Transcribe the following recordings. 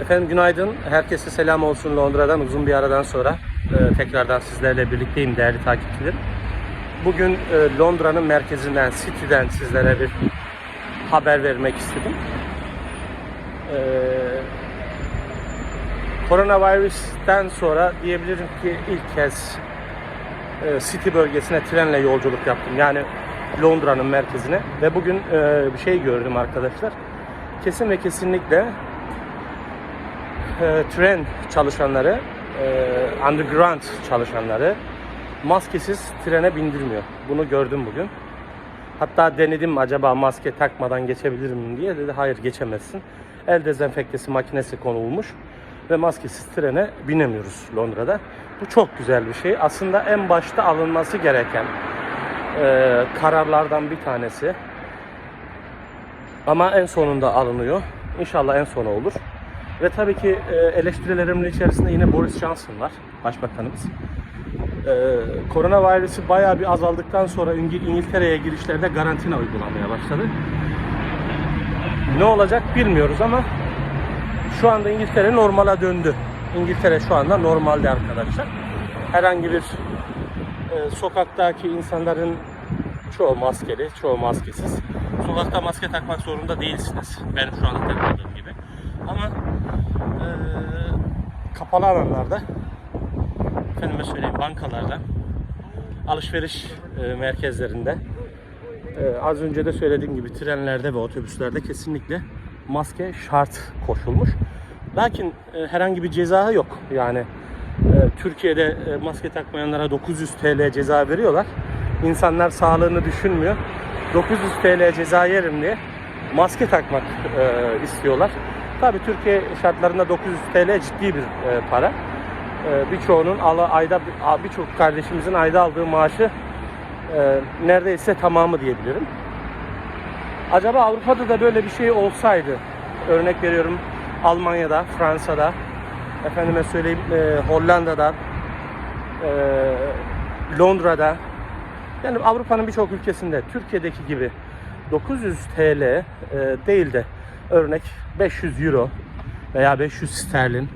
Efendim günaydın. Herkese selam olsun Londra'dan uzun bir aradan sonra e, tekrardan sizlerle birlikteyim değerli takipçilerim. Bugün e, Londra'nın merkezinden, City'den sizlere bir haber vermek istedim. E, koronavirüsten sonra diyebilirim ki ilk kez e, City bölgesine trenle yolculuk yaptım. Yani Londra'nın merkezine ve bugün e, bir şey gördüm arkadaşlar. Kesin ve kesinlikle e, tren çalışanları, e, underground çalışanları maskesiz trene bindirmiyor. Bunu gördüm bugün. Hatta denedim acaba maske takmadan geçebilir miyim diye dedi hayır geçemezsin. El dezenfektesi makinesi konulmuş ve maskesiz trene binemiyoruz Londra'da. Bu çok güzel bir şey. Aslında en başta alınması gereken e, kararlardan bir tanesi. Ama en sonunda alınıyor. İnşallah en sonu olur. Ve tabii ki e, eleştirilerimin içerisinde yine Boris Johnson var, başbakanımız. E, koronavirüsü bayağı bir azaldıktan sonra İngil- İngiltere'ye girişlerde karantina uygulamaya başladı. Ne olacak bilmiyoruz ama şu anda İngiltere normala döndü. İngiltere şu anda normalde arkadaşlar. Herhangi bir e, sokaktaki insanların çoğu maskeli, çoğu maskesiz. Sokakta maske takmak zorunda değilsiniz. Benim şu anda takmadığım gibi. Ama kapalı alanlarda efendime söyleyeyim bankalarda alışveriş e, merkezlerinde e, az önce de söylediğim gibi trenlerde ve otobüslerde kesinlikle maske şart koşulmuş. Lakin e, herhangi bir ceza yok. Yani e, Türkiye'de e, maske takmayanlara 900 TL ceza veriyorlar. İnsanlar sağlığını düşünmüyor. 900 TL ceza yerim diye maske takmak e, istiyorlar. Tabii Türkiye şartlarında 900 TL ciddi bir e, para. E, birçoğunun ayda birçok kardeşimizin ayda aldığı maaşı e, neredeyse tamamı diyebilirim. Acaba Avrupa'da da böyle bir şey olsaydı, örnek veriyorum Almanya'da, Fransa'da, efendime söyleyeyim e, Hollanda'da, e, Londra'da, yani Avrupa'nın birçok ülkesinde Türkiye'deki gibi 900 TL e, değil de örnek 500 euro veya 500 sterlin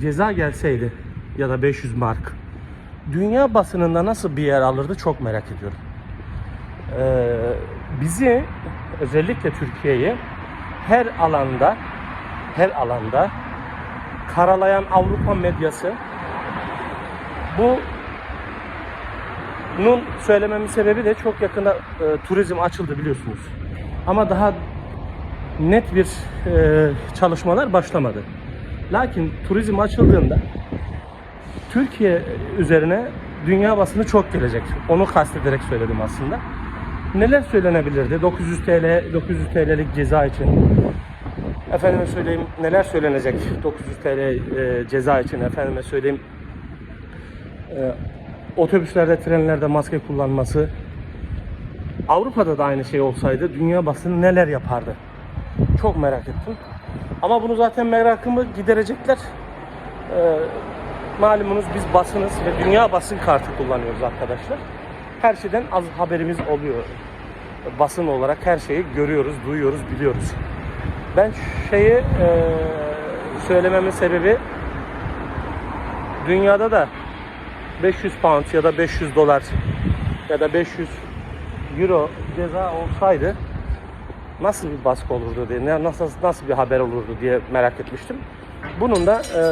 ceza gelseydi ya da 500 mark dünya basınında nasıl bir yer alırdı çok merak ediyorum. Ee, bizi özellikle Türkiye'yi her alanda her alanda karalayan Avrupa medyası bu bunun söylememin sebebi de çok yakında e, turizm açıldı biliyorsunuz. Ama daha net bir e, çalışmalar başlamadı. Lakin turizm açıldığında Türkiye üzerine dünya basını çok gelecek. Onu kastederek söyledim aslında. Neler söylenebilirdi? 900 TL 900 TL'lik ceza için. Efendime söyleyeyim neler söylenecek 900 TL e, ceza için efendime söyleyeyim e, otobüslerde, trenlerde maske kullanması Avrupa'da da aynı şey olsaydı dünya basını neler yapardı? Çok merak ettim. Ama bunu zaten merakımı giderecekler. Ee, malumunuz biz basınız ve dünya basın kartı kullanıyoruz arkadaşlar. Her şeyden az haberimiz oluyor. Basın olarak her şeyi görüyoruz, duyuyoruz, biliyoruz. Ben şeyi e, söylememin sebebi dünyada da 500 pound ya da 500 dolar ya da 500 euro ceza olsaydı nasıl bir baskı olurdu diye, nasıl nasıl bir haber olurdu diye merak etmiştim. Bunun da e,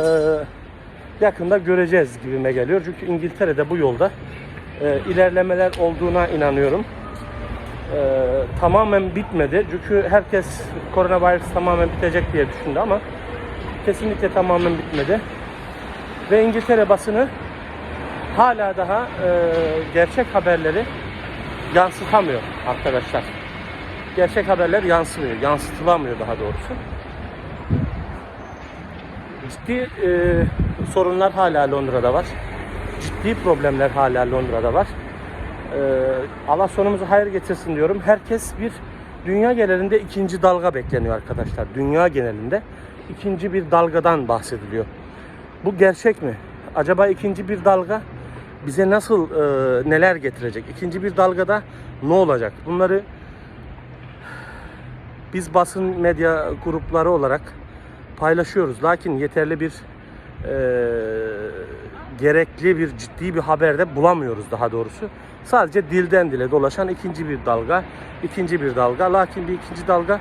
yakında göreceğiz gibime geliyor. Çünkü İngiltere'de bu yolda e, ilerlemeler olduğuna inanıyorum. E, tamamen bitmedi. Çünkü herkes koronavirüs tamamen bitecek diye düşündü ama kesinlikle tamamen bitmedi. Ve İngiltere basını hala daha e, gerçek haberleri yansıtamıyor arkadaşlar. Gerçek haberler yansımıyor, yansıtılamıyor daha doğrusu. Ciddi e, sorunlar hala Londra'da var. Ciddi problemler hala Londra'da var. E, Allah sonumuzu hayır getirsin diyorum. Herkes bir dünya genelinde ikinci dalga bekleniyor arkadaşlar. Dünya genelinde ikinci bir dalgadan bahsediliyor. Bu gerçek mi? Acaba ikinci bir dalga bize nasıl e, neler getirecek? İkinci bir dalgada ne olacak? Bunları biz basın medya grupları olarak paylaşıyoruz. Lakin yeterli bir e, gerekli bir ciddi bir haberde bulamıyoruz daha doğrusu. Sadece dilden dile dolaşan ikinci bir dalga, ikinci bir dalga. Lakin bir ikinci dalga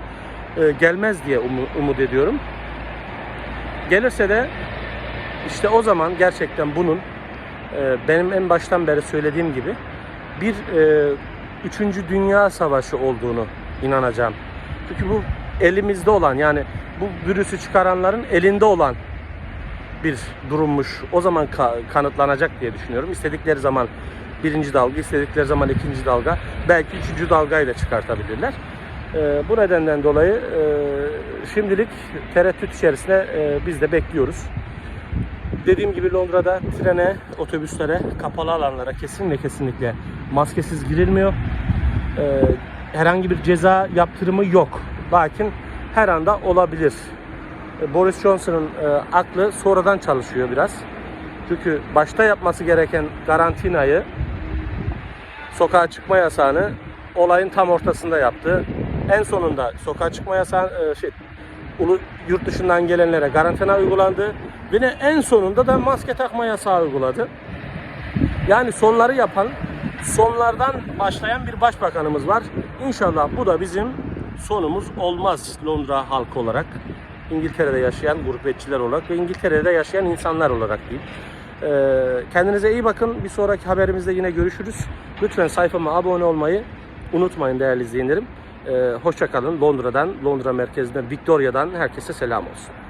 e, gelmez diye umu- umut ediyorum. Gelirse de işte o zaman gerçekten bunun e, benim en baştan beri söylediğim gibi bir e, üçüncü dünya savaşı olduğunu inanacağım. Çünkü bu elimizde olan yani bu virüsü çıkaranların elinde olan bir durummuş. O zaman ka- kanıtlanacak diye düşünüyorum. İstedikleri zaman birinci dalga, istedikleri zaman ikinci dalga, belki üçüncü dalgayı da çıkartabilirler. Ee, bu nedenden dolayı e, şimdilik tereddüt içerisinde e, biz de bekliyoruz. Dediğim gibi Londra'da trene, otobüslere, kapalı alanlara kesinlikle kesinlikle maskesiz girilmiyor. Ee, herhangi bir ceza yaptırımı yok. Lakin her anda olabilir. E, Boris Johnson'ın e, aklı sonradan çalışıyor biraz. Çünkü başta yapması gereken karantinayı, sokağa çıkma yasağını olayın tam ortasında yaptı. En sonunda sokağa çıkma yasağı, e, şey, ulu yurt dışından gelenlere karantina uygulandı. Ve en sonunda da maske takma yasağı uyguladı. Yani sonları yapan, sonlardan başlayan bir başbakanımız var. İnşallah bu da bizim sonumuz olmaz Londra halkı olarak. İngiltere'de yaşayan gurbetçiler olarak ve İngiltere'de yaşayan insanlar olarak diyeyim. Ee, kendinize iyi bakın. Bir sonraki haberimizde yine görüşürüz. Lütfen sayfama abone olmayı unutmayın değerli izleyenlerim. Ee, hoşça kalın. Londra'dan, Londra merkezinden, Victoria'dan herkese selam olsun.